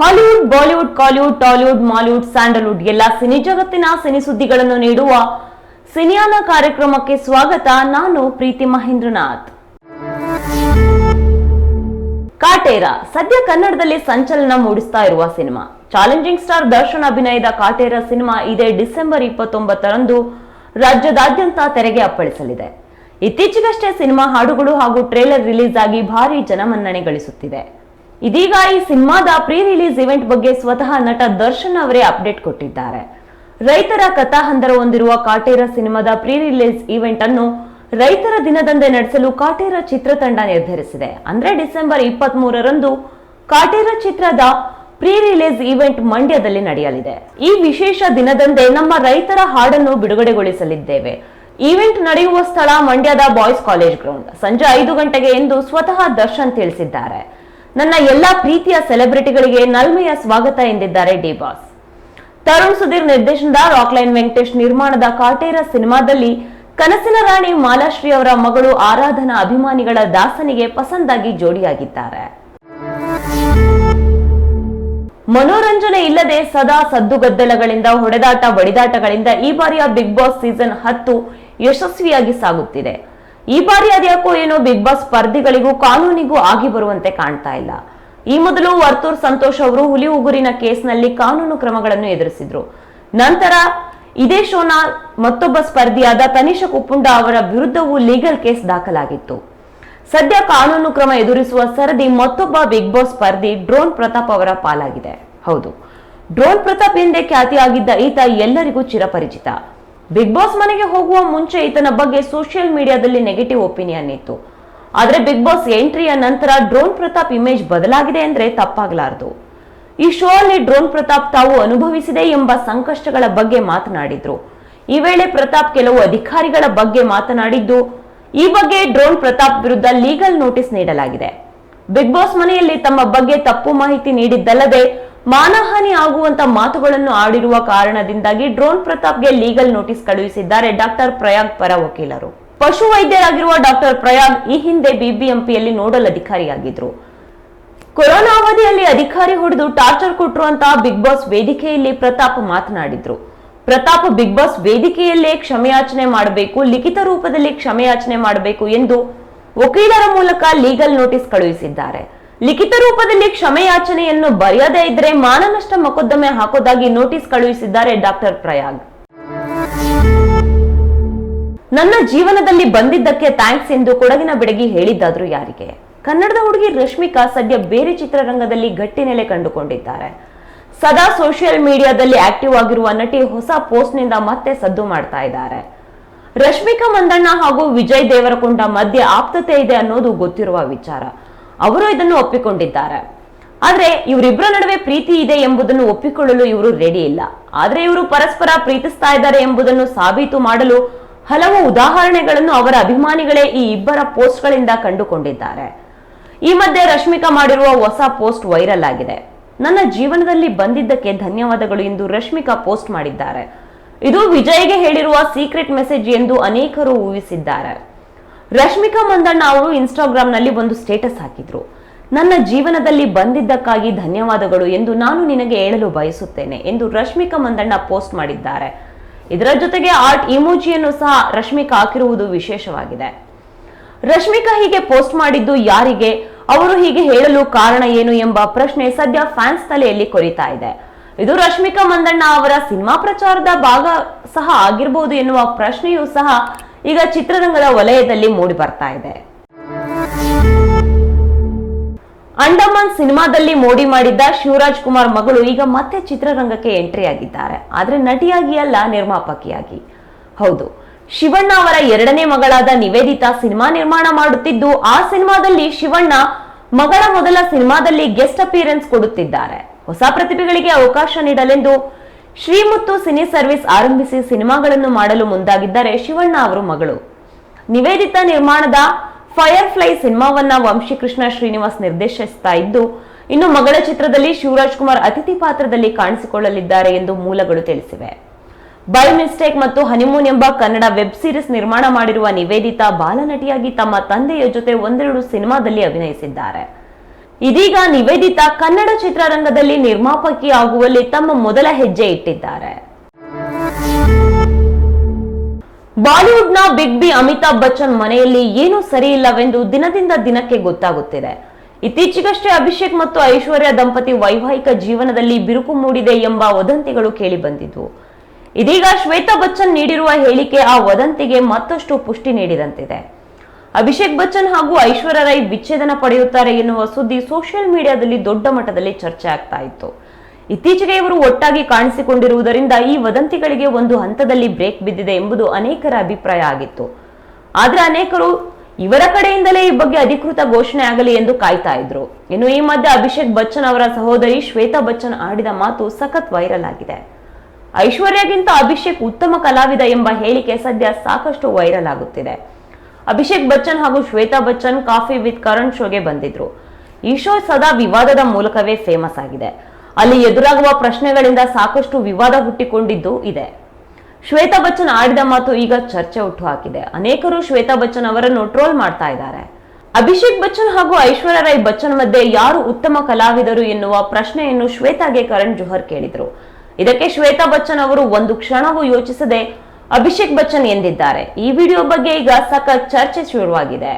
Hollywood, Bollywood, Kollywood, Tollywood, Mollywood, Sandalwood ಎಲ್ಲ cine ಜಗತ್ತಿನ cine ಸುದ್ದಿಗಳನ್ನು ನೀಡುವ ಸಿನಿಯಾನ ಕಾರ್ಯಕ್ರಮಕ್ಕೆ ಸ್ವಾಗತ. ನಾನು ಪ್ರೀತಿ ಮಹೇಂದ್ರನಾಥ್. ಕಾಟೇರ. ಸದ್ಯ ಕನ್ನಡದಲ್ಲಿ ಸಂಚಲನ ಮೂಡಿಸ್ತಾ ಇರುವ ಸಿನಿಮಾ. ಚಾಲೆಂಜಿಂಗ್ ಸ್ಟಾರ್ ದರ್ಶನ್ ಅಭಿನಯದ ಕಾಟೇರ ಸಿನಿಮಾ ಇದೇ ಡಿಸೆಂಬರ್ ಇಪ್ಪತ್ತೊಂಬತ್ತರಂದು ರಾಜ್ಯದಾದ್ಯಂತ ತೆರೆಗೆ ಅಪ್ಪಳಿಸಲಿದೆ. ಇತ್ತೀಚೆಗಷ್ಟೇ ಸಿನಿಮಾ ಹಾಡುಗಳು ಹಾಗೂ ಟ್ರೇಲರ್ ರಿಲೀಸ್ ಆಗಿ ಭಾರಿ ಜನಮನ್ನಣೆ ಗಳಿಸುತ್ತಿದೆ ಇದೀಗ ಈ ಸಿನಿಮಾದ ಪ್ರೀ ರಿಲೀಸ್ ಇವೆಂಟ್ ಬಗ್ಗೆ ಸ್ವತಃ ನಟ ದರ್ಶನ್ ಅವರೇ ಅಪ್ಡೇಟ್ ಕೊಟ್ಟಿದ್ದಾರೆ. ರೈತರ ಕಥಾ ಹಂದರ ಹೊಂದಿರುವ ಕಾಟೇರ ಸಿನಿಮಾದ ಪ್ರೀ ರಿಲೀಸ್ ಇವೆಂಟ್ ಅನ್ನು ರೈತರ ದಿನದಂದೇ ನಡೆಸಲು ಕಾಟೇರ ಚಿತ್ರತಂಡ ನಿರ್ಧರಿಸಿದೆ. ಅಂದ್ರೆ ಡಿಸೆಂಬರ್ ಇಪ್ಪತ್ತ್ ಮೂರರಂದು ಕಾಟೇರ ಚಿತ್ರದ ಪ್ರೀ ರಿಲೀಸ್ ಇವೆಂಟ್ ಮಂಡ್ಯದಲ್ಲಿ ನಡೆಯಲಿದೆ. ಈ ವಿಶೇಷ ದಿನದಂದೇ ನಮ್ಮ ರೈತರ ಹಾಡನ್ನು ಬಿಡುಗಡೆಗೊಳಿಸಲಿದ್ದೇವೆ. ಈವೆಂಟ್ ನಡೆಯುವ ಸ್ಥಳ ಮಂಡ್ಯದ ಬಾಯ್ಸ್ ಕಾಲೇಜ್ ಗ್ರೌಂಡ್. ಸಂಜೆ ಐದು ಗಂಟೆಗೆ ಎಂದು ಸ್ವತಃ ದರ್ಶನ್ ತಿಳಿಸಿದ್ದಾರೆ. ನನ್ನ ಎಲ್ಲಾ ಪ್ರೀತಿಯ ಸೆಲೆಬ್ರಿಟಿಗಳಿಗೆ ನಲ್ಮೆಯ ಸ್ವಾಗತ ಎಂದಿದ್ದಾರೆ ಡಿ ಬಾಸ್. ತರುಣ್ ಸುಧೀರ್ ನಿರ್ದೇಶನದ ರಾಕ್ಲೈನ್ ವೆಂಕಟೇಶ್ ನಿರ್ಮಾಣದ ಕಾಟೇರ ಸಿನಿಮಾದಲ್ಲಿ ಕನಸಿನ ರಾಣಿ ಮಾಲಾಶ್ರೀ ಅವರ ಮಗಳು ಆರಾಧನಾ ಅಭಿಮಾನಿಗಳ ದಾಸನಿಗೆ ಪಸಂದಾಗಿ ಜೋಡಿಯಾಗಿದ್ದಾರೆ. ಮನೋರಂಜನೆ ಇಲ್ಲದೆ ಸದಾ ಸದ್ದುಗದ್ದಲಗಳಿಂದ, ಹೊಡೆದಾಟ, ಬಡಿದಾಟಗಳಿಂದ ಈ ಬಾರಿಯ ಬಿಗ್ ಬಾಸ್ ಸೀಸನ್ ಹತ್ತು ಯಶಸ್ವಿಯಾಗಿ ಸಾಗುತ್ತಿದೆ. ಈ ಬಾರಿ ಅದ್ಯಾಕೋ ಏನೋ ಬಿಗ್ ಬಾಸ್ ಸ್ಪರ್ಧಿಗಳಿಗೂ ಕಾನೂನಿಗೂ ಆಗಿ ಬರುವಂತೆ ಕಾಣ್ತಾ ಇಲ್ಲ. ಈ ಮೊದಲು ವರ್ತೂರ್ ಸಂತೋಷ್ ಅವರು ಹುಲಿ ಉಗುರಿನ ಕೇಸ್ನಲ್ಲಿ ಕಾನೂನು ಕ್ರಮಗಳನ್ನು ಎದುರಿಸಿದ್ರು. ನಂತರ ಇದೇ ಶೋನ ಮತ್ತೊಬ್ಬ ಸ್ಪರ್ಧಿಯಾದ ತನಿಷಾ ಕುಪ್ಪುಂಡ ಅವರ ವಿರುದ್ಧವೂ ಲೀಗಲ್ ಕೇಸ್ ದಾಖಲಾಗಿತ್ತು. ಸದ್ಯ ಕಾನೂನು ಕ್ರಮ ಎದುರಿಸುವ ಸರದಿ ಮತ್ತೊಬ್ಬ ಬಿಗ್ ಬಾಸ್ ಸ್ಪರ್ಧಿ ಡ್ರೋನ್ ಪ್ರತಾಪ್ ಅವರ ಪಾಲಾಗಿದೆ. ಹೌದು. ಡ್ರೋನ್ ಪ್ರತಾಪ್ ಎಂದೇ ಖ್ಯಾತಿಯಾಗಿದ್ದ ಈತ ಎಲ್ಲರಿಗೂ ಚಿರಪರಿಚಿತ. ಬಿಗ್ ಬಾಸ್ ಮನೆಗೆ ಹೋಗುವ ಮುಂಚೆ ಈತನ ಬಗ್ಗೆ ಸೋಷಿಯಲ್ ಮೀಡಿಯಾದಲ್ಲಿ ನೆಗೆಟಿವ್ ಒಪಿನಿಯನ್ ಇತ್ತು. ಆದರೆ ಬಿಗ್ ಬಾಸ್ ಎಂಟ್ರಿಯ ನಂತರ ಡ್ರೋನ್ ಪ್ರತಾಪ್ ಇಮೇಜ್ ಬದಲಾಗಿದೆ ಅಂದ್ರೆ ತಪ್ಪಾಗಲಾರದು. ಈ ಶೋ ಅಲ್ಲಿ ಡ್ರೋನ್ ಪ್ರತಾಪ್ ತಾವು ಅನುಭವಿಸಿದೆ ಎಂಬ ಸಂಕಷ್ಟಗಳ ಬಗ್ಗೆ ಮಾತನಾಡಿದ್ರು. ಈ ವೇಳೆ ಪ್ರತಾಪ್ ಕೆಲವು ಅಧಿಕಾರಿಗಳ ಬಗ್ಗೆ ಮಾತನಾಡಿದ್ದು, ಈ ಬಗ್ಗೆ ಡ್ರೋನ್ ಪ್ರತಾಪ್ ವಿರುದ್ಧ ಲೀಗಲ್ ನೋಟಿಸ್ ನೀಡಲಾಗಿದೆ. ಬಿಗ್ ಬಾಸ್ ಮನೆಯಲ್ಲಿ ತಮ್ಮ ಬಗ್ಗೆ ತಪ್ಪು ಮಾಹಿತಿ ನೀಡಿದ್ದಲ್ಲದೆ ಮಾನಹಾನಿ ಆಗುವಂತ ಮಾತುಗಳನ್ನು ಆಡಿರುವ ಕಾರಣದಿಂದಾಗಿ ಡ್ರೋನ್ ಪ್ರತಾಪ್ಗೆ ಲೀಗಲ್ ನೋಟಿಸ್ ಕಳುಹಿಸಿದ್ದಾರೆ ಡಾಕ್ಟರ್ ಪ್ರಯಾಗ್ ಪರ ವಕೀಲರು. ಪಶು ವೈದ್ಯರಾಗಿರುವ ಡಾಕ್ಟರ್ ಪ್ರಯಾಗ್ ಈ ಹಿಂದೆ ಬಿಬಿಎಂಪಿಯಲ್ಲಿ ನೋಡಲ್ ಅಧಿಕಾರಿಯಾಗಿದ್ರು. ಕೊರೋನಾ ಅವಧಿಯಲ್ಲಿ ಅಧಿಕಾರಿ ಹೊಡೆದು ಟಾರ್ಚರ್ ಕೊಟ್ರು ಅಂತ ಬಿಗ್ ಬಾಸ್ ವೇದಿಕೆಯಲ್ಲಿ ಪ್ರತಾಪ್ ಮಾತನಾಡಿದ್ರು. ಪ್ರತಾಪ್ ಬಿಗ್ ಬಾಸ್ ವೇದಿಕೆಯಲ್ಲೇ ಕ್ಷಮೆಯಾಚನೆ ಮಾಡಬೇಕು, ಲಿಖಿತ ರೂಪದಲ್ಲಿ ಕ್ಷಮೆಯಾಚನೆ ಮಾಡಬೇಕು ಎಂದು ವಕೀಲರ ಮೂಲಕ ಲೀಗಲ್ ನೋಟಿಸ್ ಕಳುಹಿಸಿದ್ದಾರೆ. ಲಿಖಿತ ರೂಪದಲ್ಲಿ ಕ್ಷಮೆಯಾಚನೆಯನ್ನು ಬರೆಯದೇ ಇದ್ರೆ ಮಾನನಷ್ಟ ಮೊಕದ್ದಮೆ ಹಾಕೋದಾಗಿ ನೋಟಿಸ್ ಕಳುಹಿಸಿದ್ದಾರೆ ಡಾಕ್ಟರ್ ಪ್ರಯಾಗ್. ನನ್ನ ಜೀವನದಲ್ಲಿ ಬಂದಿದ್ದಕ್ಕೆ ಥ್ಯಾಂಕ್ಸ್ ಎಂದು ಕೊಡಗಿನ ಬೆಡಗಿ ಹೇಳಿದ್ದಾದ್ರು ಯಾರಿಗೆ? ಕನ್ನಡದ ಹುಡುಗಿ ರಶ್ಮಿಕಾ ಸದ್ಯ ಬೇರೆ ಚಿತ್ರರಂಗದಲ್ಲಿ ಗಟ್ಟಿ ನೆಲೆ ಕಂಡುಕೊಂಡಿದ್ದಾರೆ. ಸದಾ ಸೋಷಿಯಲ್ ಮೀಡಿಯಾದಲ್ಲಿ ಆಕ್ಟಿವ್ ಆಗಿರುವ ನಟಿ ಹೊಸ ಪೋಸ್ಟ್ನಿಂದ ಮತ್ತೆ ಸದ್ದು ಮಾಡ್ತಾ ಇದ್ದಾರೆ. ರಶ್ಮಿಕಾ ಮಂದಣ್ಣ ಹಾಗೂ ವಿಜಯ್ ದೇವರಕೊಂಡ ಮಧ್ಯೆ ಆಪ್ತತೆ ಇದೆ ಅನ್ನೋದು ಗೊತ್ತಿರುವ ವಿಚಾರ. ಅವರು ಇದನ್ನು ಒಪ್ಪಿಕೊಂಡಿದ್ದಾರೆ. ಆದರೆ ಇವರಿಬ್ಬರ ನಡುವೆ ಪ್ರೀತಿ ಇದೆ ಎಂಬುದನ್ನು ಒಪ್ಪಿಕೊಳ್ಳಲು ಇವರು ರೆಡಿ ಇಲ್ಲ. ಆದರೆ ಇವರು ಪರಸ್ಪರ ಪ್ರೀತಿಸ್ತಾ ಇದ್ದಾರೆ ಎಂಬುದನ್ನು ಸಾಬೀತು ಮಾಡಲು ಹಲವು ಉದಾಹರಣೆಗಳನ್ನು ಅವರ ಅಭಿಮಾನಿಗಳೇ ಈ ಇಬ್ಬರ ಪೋಸ್ಟ್ಗಳಿಂದ ಕಂಡುಕೊಂಡಿದ್ದಾರೆ. ಈ ಮಧ್ಯೆ ರಶ್ಮಿಕಾ ಮಾಡಿರುವ ಹೊಸ ಪೋಸ್ಟ್ ವೈರಲ್ ಆಗಿದೆ. ನನ್ನ ಜೀವನದಲ್ಲಿ ಬಂದಿದ್ದಕ್ಕೆ ಧನ್ಯವಾದಗಳು ಎಂದು ರಶ್ಮಿಕಾ ಪೋಸ್ಟ್ ಮಾಡಿದ್ದಾರೆ. ಇದು ವಿಜಯ್ಗೆ ಹೇಳಿರುವ ಸೀಕ್ರೆಟ್ ಮೆಸೇಜ್ ಎಂದು ಅನೇಕರು ಊಹಿಸಿದ್ದಾರೆ. ರಶ್ಮಿಕಾ ಮಂದಣ್ಣ ಅವರು ಇನ್ಸ್ಟಾಗ್ರಾಂನಲ್ಲಿ ಒಂದು ಸ್ಟೇಟಸ್ ಹಾಕಿದ್ರು. ನನ್ನ ಜೀವನದಲ್ಲಿ ಬಂದಿದ್ದಕ್ಕಾಗಿ ಧನ್ಯವಾದಗಳು ಎಂದು ನಾನು ನಿನಗೆ ಹೇಳಲು ಬಯಸುತ್ತೇನೆ ಎಂದು ರಶ್ಮಿಕಾ ಮಂದಣ್ಣ ಪೋಸ್ಟ್ ಮಾಡಿದ್ದಾರೆ. ಇದರ ಜೊತೆಗೆ ಆರ್ಟ್ ಇಮೋಜಿಯನ್ನು ಸಹ ರಶ್ಮಿಕಾ ಹಾಕಿರುವುದು ವಿಶೇಷವಾಗಿದೆ. ರಶ್ಮಿಕಾ ಹೀಗೆ ಪೋಸ್ಟ್ ಮಾಡಿದ್ದು ಯಾರಿಗೆ? ಅವರು ಹೀಗೆ ಹೇಳಲು ಕಾರಣ ಏನು ಎಂಬ ಪ್ರಶ್ನೆ ಸದ್ಯ ಫ್ಯಾನ್ಸ್ ತಲೆಯಲ್ಲಿ ಕೊರಿತಾ ಇದೆ. ಇದು ರಶ್ಮಿಕಾ ಮಂದಣ್ಣ ಅವರ ಸಿನಿಮಾ ಪ್ರಚಾರದ ಭಾಗ ಸಹ ಆಗಿರಬಹುದು ಎನ್ನುವ ಪ್ರಶ್ನೆಯೂ ಸಹ ಈಗ ಚಿತ್ರರಂಗದ ವಲಯದಲ್ಲಿ ಮೂಡಿ ಬರ್ತಾ ಇದೆ. ಅಂಡಮಾನ್ ಸಿನಿಮಾದಲ್ಲಿ ಮೋಡಿ ಮಾಡಿದ್ದ ಶಿವರಾಜ್ ಕುಮಾರ್ ಮಗಳು ಈಗ ಮತ್ತೆ ಚಿತ್ರರಂಗಕ್ಕೆ ಎಂಟ್ರಿ ಆಗಿದ್ದಾರೆ. ಆದ್ರೆ ನಟಿಯಾಗಿ ಅಲ್ಲ, ನಿರ್ಮಾಪಕಿಯಾಗಿ. ಹೌದು, ಶಿವಣ್ಣ ಅವರ ಎರಡನೇ ಮಗಳಾದ ನಿವೇದಿತಾ ಸಿನಿಮಾ ನಿರ್ಮಾಣ ಮಾಡುತ್ತಿದ್ದು, ಆ ಸಿನಿಮಾದಲ್ಲಿ ಶಿವಣ್ಣ ಮಗಳ ಮೊದಲ ಸಿನಿಮಾದಲ್ಲಿ ಗೆಸ್ಟ್ ಅಪಿಯರೆನ್ಸ್ ಕೊಡುತ್ತಿದ್ದಾರೆ. ಹೊಸ ಪ್ರತಿಭೆಗಳಿಗೆ ಅವಕಾಶ ನೀಡಲೆಂದು ಶ್ರೀಮುತ್ತು ಸಿನಿ ಸರ್ವಿಸ್ ಆರಂಭಿಸಿ ಸಿನಿಮಾಗಳನ್ನು ಮಾಡಲು ಮುಂದಾಗಿದ್ದಾರೆ ಶಿವಣ್ಣ ಅವರು ಮಗಳು. ನಿವೇದಿತಾ ನಿರ್ಮಾಣದ ಫೈರ್ ಫ್ಲೈ ಸಿನಿಮಾವನ್ನ ವಂಶಿಕೃಷ್ಣ ಶ್ರೀನಿವಾಸ್ ನಿರ್ದೇಶಿಸ್ತಾ ಇದ್ದು, ಇನ್ನು ಮಗಳ ಚಿತ್ರದಲ್ಲಿ ಶಿವರಾಜ್ ಕುಮಾರ್ ಅತಿಥಿ ಪಾತ್ರದಲ್ಲಿ ಕಾಣಿಸಿಕೊಳ್ಳಲಿದ್ದಾರೆ ಎಂದು ಮೂಲಗಳು ತಿಳಿಸಿವೆ. ಬೈ ಮಿಸ್ಟೇಕ್ ಮತ್ತು ಹನಿಮೂನ್ ಎಂಬ ಕನ್ನಡ ವೆಬ್ ಸೀರೀಸ್ ನಿರ್ಮಾಣ ಮಾಡಿರುವ ನಿವೇದಿತಾ ಬಾಲನಟಿಯಾಗಿ ತಮ್ಮ ತಂದೆಯ ಜೊತೆ ಒಂದೆರಡು ಸಿನಿಮಾದಲ್ಲಿ ಅಭಿನಯಿಸಿದ್ದಾರೆ. ಇದೀಗ ನಿವೇದಿತಾ ಕನ್ನಡ ಚಿತ್ರರಂಗದಲ್ಲಿ ನಿರ್ಮಾಪಕಿ ಆಗುವಲ್ಲಿ ತಮ್ಮ ಮೊದಲ ಹೆಜ್ಜೆ ಇಟ್ಟಿದ್ದಾರೆ. ಬಾಲಿವುಡ್ನ ಬಿಗ್ ಬಿ ಅಮಿತಾಬ್ ಬಚ್ಚನ್ ಮನೆಯಲ್ಲಿ ಏನೂ ಸರಿ ಇಲ್ಲವೆಂದು ದಿನದಿಂದ ದಿನಕ್ಕೆ ಗೊತ್ತಾಗುತ್ತಿದೆ. ಇತ್ತೀಚೆಗಷ್ಟೇ ಅಭಿಷೇಕ್ ಮತ್ತು ಐಶ್ವರ್ಯ ದಂಪತಿ ವೈವಾಹಿಕ ಜೀವನದಲ್ಲಿ ಬಿರುಕು ಮೂಡಿದೆ ಎಂಬ ವದಂತಿಗಳು ಕೇಳಿಬಂದಿದ್ವು ಇದೀಗ ಶ್ವೇತಾ ಬಚ್ಚನ್ ನೀಡಿರುವ ಹೇಳಿಕೆ ಆ ವದಂತಿಗೆ ಮತ್ತಷ್ಟು ಪುಷ್ಟಿ ನೀಡಿದಂತಿದೆ. ಅಭಿಷೇಕ್ ಬಚ್ಚನ್ ಹಾಗೂ ಐಶ್ವರ್ಯ ರೈ ವಿಚ್ಛೇದನ ಪಡೆಯುತ್ತಾರೆ ಎನ್ನುವ ಸುದ್ದಿ ಸೋಷಿಯಲ್ ಮೀಡಿಯಾದಲ್ಲಿ ದೊಡ್ಡ ಮಟ್ಟದಲ್ಲಿ ಚರ್ಚೆ ಆಗ್ತಾ ಇತ್ತು. ಇತ್ತೀಚೆಗೆ ಇವರು ಒಟ್ಟಾಗಿ ಕಾಣಿಸಿಕೊಂಡಿರುವುದರಿಂದ ಈ ವದಂತಿಗಳಿಗೆ ಒಂದು ಹಂತದಲ್ಲಿ ಬ್ರೇಕ್ ಬಿದ್ದಿದೆ ಎಂಬುದು ಅನೇಕರ ಅಭಿಪ್ರಾಯ ಆಗಿತ್ತು. ಆದರೆ ಅನೇಕರು ಇವರ ಕಡೆಯಿಂದಲೇ ಈ ಬಗ್ಗೆ ಅಧಿಕೃತ ಘೋಷಣೆ ಆಗಲಿ ಎಂದು ಕಾಯ್ತಾ ಇದ್ರು. ಇನ್ನು ಈ ಮಧ್ಯೆ ಅಭಿಷೇಕ್ ಬಚ್ಚನ್ ಅವರ ಸಹೋದರಿ ಶ್ವೇತಾ ಬಚ್ಚನ್ ಆಡಿದ ಮಾತು ಸಖತ್ ವೈರಲ್ ಆಗಿದೆ. ಐಶ್ವರ್ಯಗಿಂತ ಅಭಿಷೇಕ್ ಉತ್ತಮ ಕಲಾವಿದ ಎಂಬ ಹೇಳಿಕೆ ಸದ್ಯ ಸಾಕಷ್ಟು ವೈರಲ್ ಆಗುತ್ತಿದೆ. ಅಭಿಷೇಕ್ ಬಚ್ಚನ್ ಹಾಗೂ ಶ್ವೇತಾ ಬಚ್ಚನ್ ಕಾಫಿ ವಿತ್ ಕರಣ್ ಶೋಗೆ ಬಂದಿದ್ರು. ಈ ಶೋ ಸದಾ ವಿವಾದದ ಮೂಲಕವೇ ಫೇಮಸ್ ಆಗಿದೆ. ಅಲ್ಲಿ ಎದುರಾಗುವ ಪ್ರಶ್ನೆಗಳಿಂದ ಸಾಕಷ್ಟು ವಿವಾದ ಹುಟ್ಟಿಕೊಂಡಿದ್ದು ಇದೆ. ಶ್ವೇತಾ ಬಚ್ಚನ್ ಆಡಿದ ಮಾತು ಈಗ ಚರ್ಚೆ ಹುಟ್ಟು ಹಾಕಿದೆ. ಅನೇಕರು ಶ್ವೇತಾ ಬಚ್ಚನ್ ಅವರನ್ನು ಟ್ರೋಲ್ ಮಾಡ್ತಾ ಇದ್ದಾರೆ. ಅಭಿಷೇಕ್ ಬಚ್ಚನ್ ಹಾಗೂ ಐಶ್ವರ್ಯ ರೈ ಬಚ್ಚನ್ ಮಧ್ಯೆ ಯಾರು ಉತ್ತಮ ಕಲಾವಿದರು ಎನ್ನುವ ಪ್ರಶ್ನೆಯನ್ನು ಶ್ವೇತಾಗೆ ಕರಣ್ ಜೋಹರ್ ಕೇಳಿದ್ರು. ಇದಕ್ಕೆ ಶ್ವೇತಾ ಬಚ್ಚನ್ ಅವರು ಒಂದು ಕ್ಷಣವೂ ಯೋಚಿಸದೆ ಅಭಿಷೇಕ್ ಬಚ್ಚನ್ ಎಂದಿದ್ದಾರೆ. ಈ ವಿಡಿಯೋ ಬಗ್ಗೆ ಈಗ ಸಖತ್ ಚರ್ಚೆ ಶುರುವಾಗಿದೆ.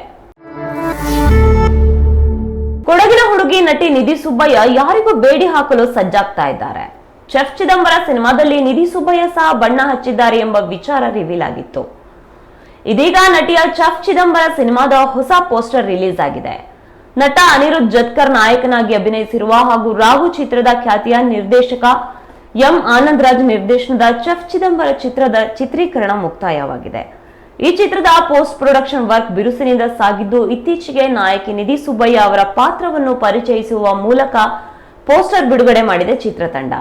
ಕೊಡಗಿನ ಹುಡುಗಿ ನಟಿ ನಿಧಿ ಸುಬ್ಬಯ್ಯ ಯಾರಿಗೂ ಬೇಡಿ ಹಾಕಲು ಸಜ್ಜಾಗ್ತಾ ಇದ್ದಾರೆ. ಚೆಫ್ ಚಿದಂಬರ ಸಿನಿಮಾದಲ್ಲಿ ನಿಧಿ ಸುಬ್ಬಯ್ಯ ಸಹ ಬಣ್ಣ ಹಚ್ಚಿದ್ದಾರೆ ಎಂಬ ವಿಚಾರ ರಿವೀಲ್ ಆಗಿತ್ತು. ಇದೀಗ ನಟಿಯ ಚಫ್ ಚಿದಂಬರ ಸಿನಿಮಾದ ಹೊಸ ಪೋಸ್ಟರ್ ರಿಲೀಸ್ ಆಗಿದೆ. ನಟ ಅನಿರುದ್ಧ್ ಜತ್ಕರ್ ನಾಯಕನಾಗಿ ಅಭಿನಯಿಸಿರುವ ಹಾಗೂ ರಾಹು ಚಿತ್ರದ ಖ್ಯಾತಿಯ ನಿರ್ದೇಶಕ ಎಂ ಆನಂದ್ ರಾಜ್ ನಿರ್ದೇಶನದ ಚಫ್ ಚಿದಂಬರ ಚಿತ್ರದ ಚಿತ್ರೀಕರಣ ಮುಕ್ತಾಯವಾಗಿದೆ. ಈ ಚಿತ್ರದ ಪೋಸ್ಟ್ ಪ್ರೊಡಕ್ಷನ್ ವರ್ಕ್ ಬಿರುಸಿನಿಂದ ಸಾಗಿದ್ದು, ಇತ್ತೀಚೆಗೆ ನಾಯಕಿ ನಿಧಿ ಸುಬ್ಬಯ್ಯ ಅವರ ಪಾತ್ರವನ್ನು ಪರಿಚಯಿಸುವ ಮೂಲಕ ಪೋಸ್ಟರ್ ಬಿಡುಗಡೆ ಮಾಡಿದೆ ಚಿತ್ರತಂಡ.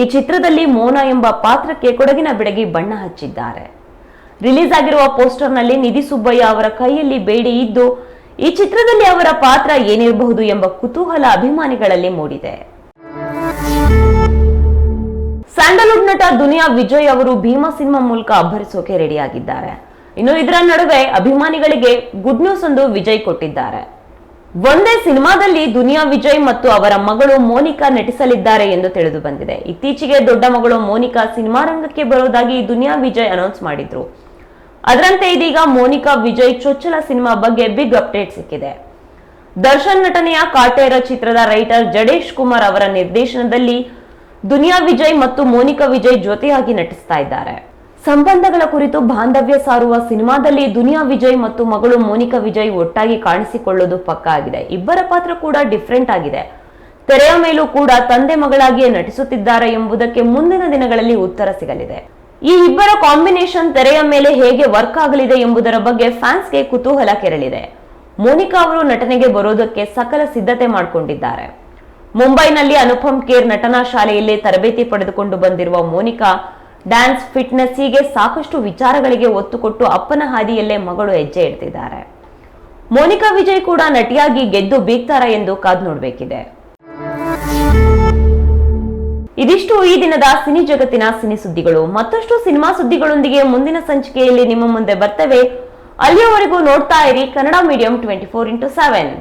ಈ ಚಿತ್ರದಲ್ಲಿ ಮೋನಾ ಎಂಬ ಪಾತ್ರಕ್ಕೆ ಕೊಡಗಿನ ಬೆಡಗಿ ಬಣ್ಣ ಹಚ್ಚಿದ್ದಾರೆ. ರಿಲೀಸ್ ಆಗಿರುವ ಪೋಸ್ಟರ್ನಲ್ಲಿ ನಿಧಿ ಸುಬ್ಬಯ್ಯ ಅವರ ಕೈಯಲ್ಲಿ ಬೇಡಿ ಇದ್ದು, ಈ ಚಿತ್ರದಲ್ಲಿ ಅವರ ಪಾತ್ರ ಏನಿರಬಹುದು ಎಂಬ ಕುತೂಹಲ ಅಭಿಮಾನಿಗಳಲ್ಲಿ ಮೂಡಿದೆ. ಸ್ಯಾಂಡಲ್ವುಡ್ ನಟ ದುನಿಯಾ ವಿಜಯ್ ಅವರು ಭೀಮಾ ಸಿನಿಮಾ ಮೂಲಕ ಅಬ್ಬರಿಸೋಕೆ ರೆಡಿಯಾಗಿದ್ದಾರೆ. ಇನ್ನು ಇದರ ನಡುವೆ ಅಭಿಮಾನಿಗಳಿಗೆ ಗುಡ್ ನ್ಯೂಸ್ ಒಂದು ವಿಜಯ್ ಕೊಟ್ಟಿದ್ದಾರೆ. ಒಂದೇ ಸಿನಿಮಾದಲ್ಲಿ ದುನಿಯಾ ವಿಜಯ್ ಮತ್ತು ಅವರ ಮಗಳು ಮೋನಿಕಾ ನಟಿಸಲಿದ್ದಾರೆ ಎಂದು ತಿಳಿದು ಬಂದಿದೆ. ಇತ್ತೀಚೆಗೆ ದೊಡ್ಡ ಮಗಳು ಮೋನಿಕಾ ಸಿನಿಮಾ ರಂಗಕ್ಕೆ ಬರೋದಾಗಿ ದುನಿಯಾ ವಿಜಯ್ ಅನೌನ್ಸ್ ಮಾಡಿದ್ರು. ಅದರಂತೆ ಇದೀಗ ಮೋನಿಕಾ ವಿಜಯ್ ಚೊಚ್ಚಲ ಸಿನಿಮಾ ಬಗ್ಗೆ ಬಿಗ್ ಅಪ್ಡೇಟ್ ಸಿಕ್ಕಿದೆ. ದರ್ಶನ್ ನಟನೆಯ ಕಾಟೇರ ಚಿತ್ರದ ರೈಟರ್ ಜಡೇಶ್ ಕುಮಾರ್ ಅವರ ನಿರ್ದೇಶನದಲ್ಲಿ ದುನಿಯಾ ವಿಜಯ್ ಮತ್ತು ಮೋನಿಕಾ ವಿಜಯ್ ಜೊತೆಯಾಗಿ ನಟಿಸ್ತಾ ಇದ್ದಾರೆ. ಸಂಬಂಧಗಳ ಕುರಿತು ಬಾಂಧವ್ಯ ಸಾರುವ ಸಿನಿಮಾದಲ್ಲಿ ದುನಿಯಾ ವಿಜಯ್ ಮತ್ತು ಮಗಳು ಮೋನಿಕಾ ವಿಜಯ್ ಒಟ್ಟಾಗಿ ಕಾಣಿಸಿಕೊಳ್ಳೋದು ಪಕ್ಕಾ ಆಗಿದೆ. ಇಬ್ಬರ ಪಾತ್ರ ಕೂಡ ಡಿಫ್ರೆಂಟ್ ಆಗಿದೆ. ತೆರೆಯ ಮೇಲೂ ಕೂಡ ತಂದೆ ಮಗಳಾಗಿಯೇ ನಟಿಸುತ್ತಿದ್ದಾರೆ ಎಂಬುದಕ್ಕೆ ಮುಂದಿನ ದಿನಗಳಲ್ಲಿ ಉತ್ತರ ಸಿಗಲಿದೆ. ಈ ಇಬ್ಬರ ಕಾಂಬಿನೇಷನ್ ತೆರೆಯ ಮೇಲೆ ಹೇಗೆ ವರ್ಕ್ ಆಗಲಿದೆ ಎಂಬುದರ ಬಗ್ಗೆ ಫ್ಯಾನ್ಸ್ಗೆ ಕುತೂಹಲ ಕೆರಳಿದೆ. ಮೋನಿಕಾ ಅವರು ನಟನೆಗೆ ಬರೋದಕ್ಕೆ ಸಕಲ ಸಿದ್ಧತೆ ಮಾಡಿಕೊಂಡಿದ್ದಾರೆ. ಮುಂಬೈನಲ್ಲಿ ಅನುಪಮ್ ಕೇರ್ ನಟನಾ ಶಾಲೆಯಲ್ಲಿ ತರಬೇತಿ ಪಡೆದುಕೊಂಡು ಬಂದಿರುವ ಮೋನಿಕಾ, ಡ್ಯಾನ್ಸ್ ಫಿಟ್ನೆಸ್ ಹೀಗೆ ಸಾಕಷ್ಟು ವಿಚಾರಗಳಿಗೆ ಒತ್ತು ಕೊಟ್ಟು ಅಪ್ಪನ ಹಾದಿಯಲ್ಲೇ ಮಗಳು ಹೆಜ್ಜೆ ಇಡ್ತಿದ್ದಾರೆ ಮೋನಿಕಾ ವಿಜಯ್ ಕೂಡ ನಟಿಯಾಗಿ ಗೆದ್ದು ಬೀಗ್ತಾರ ಎಂದು ಕಾದ್ ನೋಡಬೇಕಿದೆ. ಇದಿಷ್ಟು ಈ ದಿನದ ಸಿನಿ ಜಗತ್ತಿನ ಸಿನಿ ಸುದ್ದಿಗಳು. ಮತ್ತಷ್ಟು ಸಿನಿಮಾ ಸುದ್ದಿಗಳೊಂದಿಗೆ ಮುಂದಿನ ಸಂಚಿಕೆಯಲ್ಲಿ ನಿಮ್ಮ ಮುಂದೆ ಬರ್ತವೆ. ಅಲ್ಲಿಯವರೆಗೂ ನೋಡ್ತಾ ಇರಿ Kannada medium twenty four into seven